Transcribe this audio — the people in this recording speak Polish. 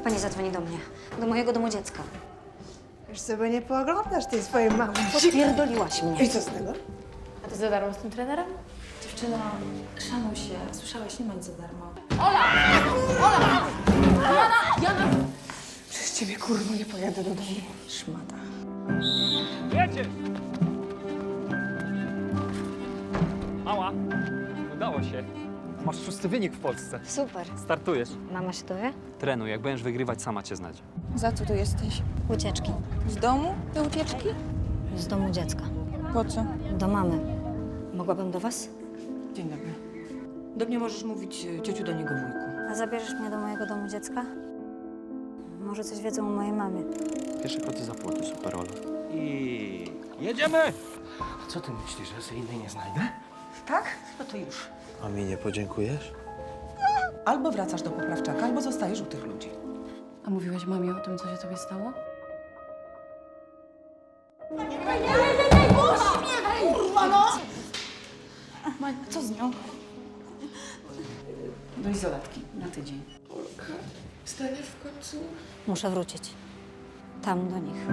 Niech pani zadzwoni do mnie, do mojego domu dziecka. Już sobie nie pooglądasz tej swojej mamy. Popierdoliłaś mnie. I co z tego? A ty za darmo z tym trenerem? Dziewczyno, szanuj się. Słyszałaś, nie ma za darmo. Przez ciebie, kurwa, nie pojadę do domu. Szmata. Jedziesz! Mała, udało się. Masz szósty wynik w Polsce. Super. Startujesz. Mama się dowie? Trenuj, jak będziesz wygrywać, sama cię znajdzie. Za co tu jesteś? Ucieczki. Z domu do ucieczki? Z domu dziecka. Po co? Do mamy. Mogłabym do was? Dzień dobry. Do mnie możesz mówić e, ciociu, do niego wujku. A zabierzesz mnie do mojego domu dziecka? Może coś wiedzą o mojej mamie. Pierwsze koty za płoty, super Ola. I jedziemy! Co ty myślisz, że sobie innej nie znajdę? Tak? No to już. A mi nie podziękujesz? Albo wracasz do poprawczaka, albo zostajesz u tych ludzi. A mówiłaś mamie o tym, co się tobie stało? Co z nią? Do izolatki na tydzień. Muszę wrócić. Tam do nich.